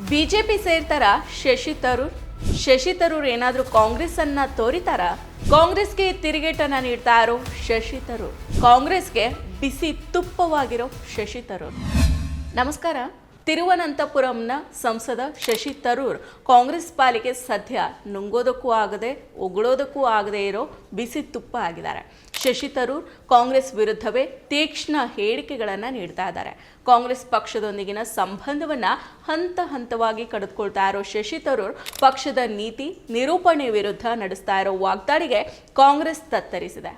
BJP ಸೇರ್ತಾರ ಶಶಿ ತರೂರ್? ಶಶಿ ತರೂರ್ ಏನಾದರೂ ಕಾಂಗ್ರೆಸ್ ಅನ್ನ ತೋರಿತಾರ? ಕಾಂಗ್ರೆಸ್ಗೆ ತಿರುಗೇಟನ್ನ ನೀಡ್ತಾ ಶಶಿ ತರೂರ್. ಕಾಂಗ್ರೆಸ್ಗೆ ಬಿಸಿ ತುಪ್ಪವಾಗಿರೋ ಶಶಿ ತರೂರ್. ನಮಸ್ಕಾರ. ತಿರುವನಂತಪುರಂನ ಸಂಸದ ಶಶಿ ತರೂರ್ ಕಾಂಗ್ರೆಸ್ ಪಾಲಿಗೆ ಸದ್ಯ ನುಂಗೋದಕ್ಕೂ ಆಗದೆ, ಉಗುಳೋದಕ್ಕೂ ಆಗದೆ ಇರೋ ಬಿಸಿ ತುಪ್ಪ ಆಗಿದ್ದಾರೆ. ಶಶಿ ತರೂರ್ ಕಾಂಗ್ರೆಸ್ ವಿರುದ್ಧವೇ ತೀಕ್ಷ್ಣ ಹೇಳಿಕೆಗಳನ್ನು ನೀಡ್ತಾ ಇದ್ದಾರೆ. ಕಾಂಗ್ರೆಸ್ ಪಕ್ಷದೊಂದಿಗಿನ ಸಂಬಂಧವನ್ನು ಹಂತ ಹಂತವಾಗಿ ಕಡಿದುಕೊಳ್ತಾ ಇರೋ ಶಶಿ ತರೂರ್ ಪಕ್ಷದ ನೀತಿ ನಿರೂಪಣೆ ವಿರುದ್ಧ ನಡೆಸ್ತಾ ಇರೋ ವಾಗ್ದಾಳಿಗೆ ಕಾಂಗ್ರೆಸ್ ತತ್ತರಿಸಿದೆ.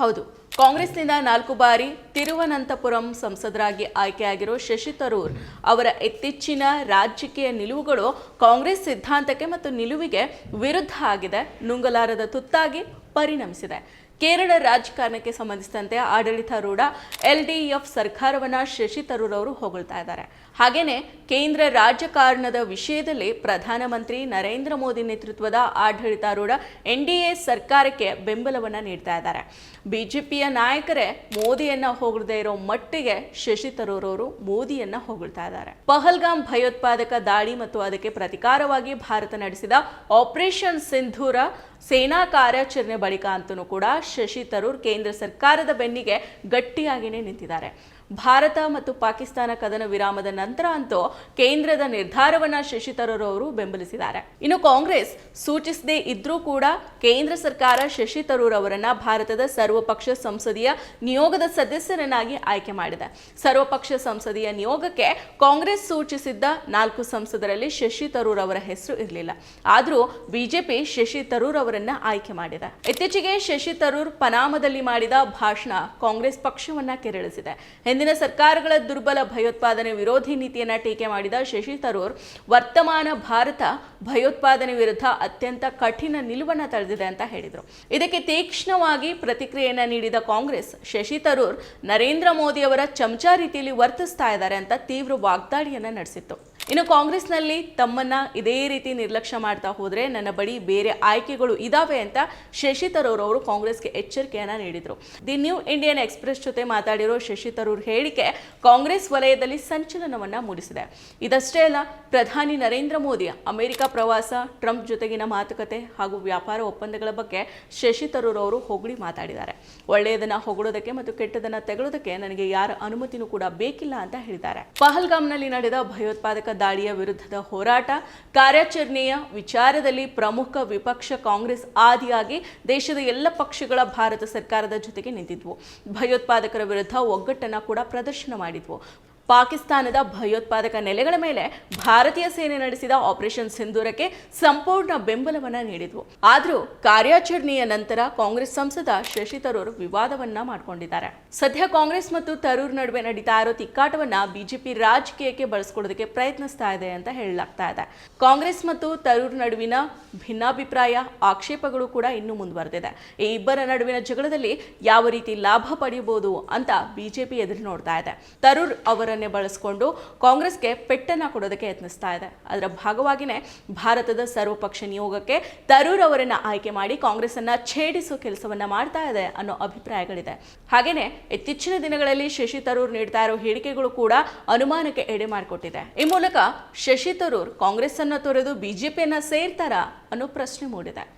ಹೌದು, ಕಾಂಗ್ರೆಸ್ನಿಂದ ನಾಲ್ಕು ಬಾರಿ ತಿರುವನಂತಪುರಂ ಸಂಸದರಾಗಿ ಆಯ್ಕೆಯಾಗಿರೋ ಶಶಿ ತರೂರ್ ಅವರ ಇತ್ತೀಚಿನ ರಾಜಕೀಯ ನಿಲುವುಗಳು ಕಾಂಗ್ರೆಸ್ ಸಿದ್ಧಾಂತಕ್ಕೆ ಮತ್ತು ನಿಲುವಿಗೆ ವಿರುದ್ಧ ಆಗಿದೆ, ನುಂಗಲಾರದ ತುತ್ತಾಗಿ ಪರಿಣಮಿಸಿದೆ. ಕೇರಳ ರಾಜಕಾರಣಕ್ಕೆ ಸಂಬಂಧಿಸಿದಂತೆ ಆಡಳಿತಾರೂಢ ಎಲ್ ಡಿ ಎಫ್ ಸರ್ಕಾರವನ್ನ ಶಶಿ ತರೂರ್ ಅವರು ಹೊಗಳ್ತಾ ಇದ್ದಾರೆ. ಹಾಗೇನೆ ಕೇಂದ್ರ ರಾಜಕಾರಣದ ವಿಷಯದಲ್ಲಿ ಪ್ರಧಾನಮಂತ್ರಿ ನರೇಂದ್ರ ಮೋದಿ ನೇತೃತ್ವದ ಆಡಳಿತಾರೂಢ ಎನ್ ಡಿ ಎ ಸರ್ಕಾರಕ್ಕೆ ಬೆಂಬಲವನ್ನ ನೀಡ್ತಾ ಇದ್ದಾರೆ. ಬಿಜೆಪಿಯ ನಾಯಕರೇ ಮೋದಿಯನ್ನ ಹೊಗಳದೇ ಇರೋ ಮಟ್ಟಿಗೆ ಶಶಿ ತರೂರ್ ಅವರು ಮೋದಿಯನ್ನ ಹೊಗಳ್ತಾ ಇದ್ದಾರೆ. ಪಹಲ್ಗಾಮ್ ಭಯೋತ್ಪಾದಕ ದಾಳಿ ಮತ್ತು ಅದಕ್ಕೆ ಪ್ರತಿಕಾರವಾಗಿ ಭಾರತ ನಡೆಸಿದ ಆಪರೇಷನ್ ಸಿಂಧೂರ ಸೇನಾ ಕಾರ್ಯಾಚರಣೆ ಬಳಿಕ ಅಂತೂ ಕೂಡ ಶಶಿ ತರೂರ್ ಕೇಂದ್ರ ಸರ್ಕಾರದ ಬೆನ್ನಿಗೆ ಗಟ್ಟಿಯಾಗಿಯೇ ನಿಂತಿದ್ದಾರೆ. ಭಾರತ ಮತ್ತು ಪಾಕಿಸ್ತಾನ ಕದನ ವಿರಾಮದ ನಂತರ ಅಂತೂ ಕೇಂದ್ರದ ನಿರ್ಧಾರವನ್ನ ಶಶಿ ತರೂರ್ ಅವರು ಬೆಂಬಲಿಸಿದ್ದಾರೆ. ಇನ್ನು ಕಾಂಗ್ರೆಸ್ ಸೂಚಿಸದೇ ಇದ್ರೂ ಕೂಡ ಕೇಂದ್ರ ಸರ್ಕಾರ ಶಶಿ ತರೂರ್ ಅವರನ್ನ ಭಾರತದ ಸರ್ವಪಕ್ಷ ಸಂಸದೀಯ ನಿಯೋಗದ ಸದಸ್ಯರನ್ನಾಗಿ ಆಯ್ಕೆ ಮಾಡಿದೆ. ಸರ್ವಪಕ್ಷ ಸಂಸದೀಯ ನಿಯೋಗಕ್ಕೆ ಕಾಂಗ್ರೆಸ್ ಸೂಚಿಸಿದ್ದ ನಾಲ್ಕು ಸಂಸದರಲ್ಲಿ ಶಶಿ ತರೂರ್ ಅವರ ಹೆಸರು ಇರಲಿಲ್ಲ. ಆದರೂ ಬಿಜೆಪಿ ಶಶಿ ತರೂರ್ ಅವರನ್ನ ಆಯ್ಕೆ ಮಾಡಿದೆ. ಇತ್ತೀಚೆಗೆ ಶಶಿ ತರೂರ್ ಪನಾಮದಲ್ಲಿ ಮಾಡಿದ ಭಾಷಣ ಕಾಂಗ್ರೆಸ್ ಪಕ್ಷವನ್ನ ಕೆರಳಿಸಿದೆ. ಹಿಂದಿನ ಸರ್ಕಾರಗಳ ದುರ್ಬಲ ಭಯೋತ್ಪಾದನೆ ವಿರೋಧಿ ನೀತಿಯನ್ನ ಟೀಕೆ ಮಾಡಿದ ಶಶಿ ತರೂರ್, ವರ್ತಮಾನ ಭಾರತ ಭಯೋತ್ಪಾದನೆ ವಿರುದ್ಧ ಅತ್ಯಂತ ಕಠಿಣ ನಿಲುವನ್ನು ತಳೆದಿದೆ ಅಂತ ಹೇಳಿದರು. ಇದಕ್ಕೆ ತೀಕ್ಷ್ಣವಾಗಿ ಪ್ರತಿಕ್ರಿಯೆಯನ್ನು ನೀಡಿದ ಕಾಂಗ್ರೆಸ್, ಶಶಿ ತರೂರ್ ನರೇಂದ್ರ ಮೋದಿ ಅವರ ಚಮಚಾ ರೀತಿಯಲ್ಲಿ ವರ್ತಿಸ್ತಾ ಇದ್ದಾರೆ ಅಂತ ತೀವ್ರ ವಾಗ್ದಾಳಿಯನ್ನು ನಡೆಸಿತ್ತು. ಇನ್ನು ಕಾಂಗ್ರೆಸ್ನಲ್ಲಿ ತಮ್ಮನ್ನ ಇದೇ ರೀತಿ ನಿರ್ಲಕ್ಷ್ಯ ಮಾಡ್ತಾ ಹೋದರೆ ನನ್ನ ಬಳಿ ಬೇರೆ ಆಯ್ಕೆಗಳು ಇದಾವೆ ಅಂತ ಶಶಿ ತರೂರ್ ಅವರು ಕಾಂಗ್ರೆಸ್ಗೆ ಎಚ್ಚರಿಕೆಯನ್ನ ನೀಡಿದರು. ದಿ ನ್ಯೂ ಇಂಡಿಯನ್ ಎಕ್ಸ್ಪ್ರೆಸ್ ಜೊತೆ ಮಾತಾಡಿರೋ ಶಶಿ ತರೂರ್ ಹೇಳಿಕೆ ಕಾಂಗ್ರೆಸ್ ವಲಯದಲ್ಲಿ ಸಂಚಲನವನ್ನ ಮೂಡಿಸಿದೆ. ಇದಷ್ಟೇ ಅಲ್ಲ, ಪ್ರಧಾನಿ ನರೇಂದ್ರ ಮೋದಿ, ಅಮೆರಿಕ ಪ್ರವಾಸ, ಟ್ರಂಪ್ ಜೊತೆಗಿನ ಮಾತುಕತೆ ಹಾಗೂ ವ್ಯಾಪಾರ ಒಪ್ಪಂದಗಳ ಬಗ್ಗೆ ಶಶಿ ತರೂರ್ ಅವರು ಹೊಗಳಿ ಮಾತಾಡಿದ್ದಾರೆ. ಒಳ್ಳೆಯದನ್ನ ಹೊಗಳೋದಕ್ಕೆ ಮತ್ತು ಕೆಟ್ಟದನ್ನ ತೆಗಳೋದಕ್ಕೆ ನನಗೆ ಯಾರ ಅನುಮತಿನೂ ಕೂಡ ಬೇಕಿಲ್ಲ ಅಂತ ಹೇಳಿದ್ದಾರೆ. ಪಹಲ್ಗಾಮ್ನಲ್ಲಿ ನಡೆದ ಭಯೋತ್ಪಾದಕ ದಾಳಿಯ ವಿರುದ್ಧದ ಹೋರಾಟ, ಕಾರ್ಯಾಚರಣೆಯ ವಿಚಾರದಲ್ಲಿ ಪ್ರಮುಖ ವಿಪಕ್ಷ ಕಾಂಗ್ರೆಸ್ ಆದಿಯಾಗಿ ದೇಶದ ಎಲ್ಲ ಪಕ್ಷಗಳ ಭಾರತ ಸರ್ಕಾರದ ಜೊತೆಗೆ ನಿಂತಿದ್ವು. ಭಯೋತ್ಪಾದಕರ ವಿರುದ್ಧ ಒಗ್ಗಟ್ಟನ್ನ ಕೂಡ ಪ್ರದರ್ಶನ ಮಾಡಿದ್ವು. ಪಾಕಿಸ್ತಾನದ ಭಯೋತ್ಪಾದಕ ನೆಲೆಗಳ ಮೇಲೆ ಭಾರತೀಯ ಸೇನೆ ನಡೆಸಿದ ಆಪರೇಷನ್ ಸಿಂಧೂರಕ್ಕೆ ಸಂಪೂರ್ಣ ಬೆಂಬಲವನ್ನ ನೀಡಿದ್ವು. ಆದರೂ ಕಾರ್ಯಾಚರಣೆಯ ನಂತರ ಕಾಂಗ್ರೆಸ್ ಸಂಸದ ಶಶಿ ತರೂರ್ ವಿವಾದವನ್ನ ಮಾಡಿಕೊಂಡಿದ್ದಾರೆ. ಸದ್ಯ ಕಾಂಗ್ರೆಸ್ ಮತ್ತು ತರೂರ್ ನಡುವೆ ನಡೀತಾ ಇರೋ ತಿಕ್ಕಾಟವನ್ನ ಬಿಜೆಪಿ ರಾಜಕೀಯಕ್ಕೆ ಬಳಸ್ಕೊಳ್ಳೋದಕ್ಕೆ ಪ್ರಯತ್ನಿಸ್ತಾ ಇದೆ ಅಂತ ಹೇಳಲಾಗ್ತಾ ಇದೆ. ಕಾಂಗ್ರೆಸ್ ಮತ್ತು ತರೂರ್ ನಡುವಿನ ಭಿನ್ನಾಭಿಪ್ರಾಯ, ಆಕ್ಷೇಪಗಳು ಕೂಡ ಇನ್ನೂ ಮುಂದುವರೆದಿದೆ. ಈ ಇಬ್ಬರ ನಡುವಿನ ಜಗಳದಲ್ಲಿ ಯಾವ ರೀತಿ ಲಾಭ ಪಡೆಯಬಹುದು ಅಂತ ಬಿಜೆಪಿ ಎದುರು ನೋಡ್ತಾ ಇದೆ. ತರೂರ್ ಅವರನ್ನೇ ಬಳಸಿಕೊಂಡು ಕಾಂಗ್ರೆಸ್ಗೆ ಪೆಟ್ಟನ್ನ ಕೊಡೋದಕ್ಕೆ ಯತ್ನಿಸ್ತಾ ಇದೆ. ಅದರ ಭಾಗವಾಗಿನೇ ಭಾರತದ ಸರ್ವಪಕ್ಷ ನಿಯೋಗಕ್ಕೆ ತರೂರ್ ಅವರನ್ನ ಆಯ್ಕೆ ಮಾಡಿ ಕಾಂಗ್ರೆಸ್ ಅನ್ನ ಛೇಡಿಸೋ ಕೆಲಸವನ್ನ ಮಾಡ್ತಾ ಇದೆ ಅನ್ನೋ ಅಭಿಪ್ರಾಯಗಳಿದೆ. ಹಾಗೇನೆ ಇತ್ತೀಚಿನ ದಿನಗಳಲ್ಲಿ ಶಶಿ ತರೂರ್ ನೀಡ್ತಾ ಇರೋ ಹೇಳಿಕೆಗಳು ಕೂಡ ಅನುಮಾನಕ್ಕೆ ಎಡೆ ಮಾಡಿಕೊಟ್ಟಿದೆ ಈ ಮೂಲಕ ಶಶಿ ತರೂರ್ ಕಾಂಗ್ರೆಸ್ ಅನ್ನ ತೊರೆದು ಬಿಜೆಪಿಯನ್ನ ಸೇರ್ತಾರಾ ಅನ್ನೋ ಪ್ರಶ್ನೆ ಮೂಡಿದೆ.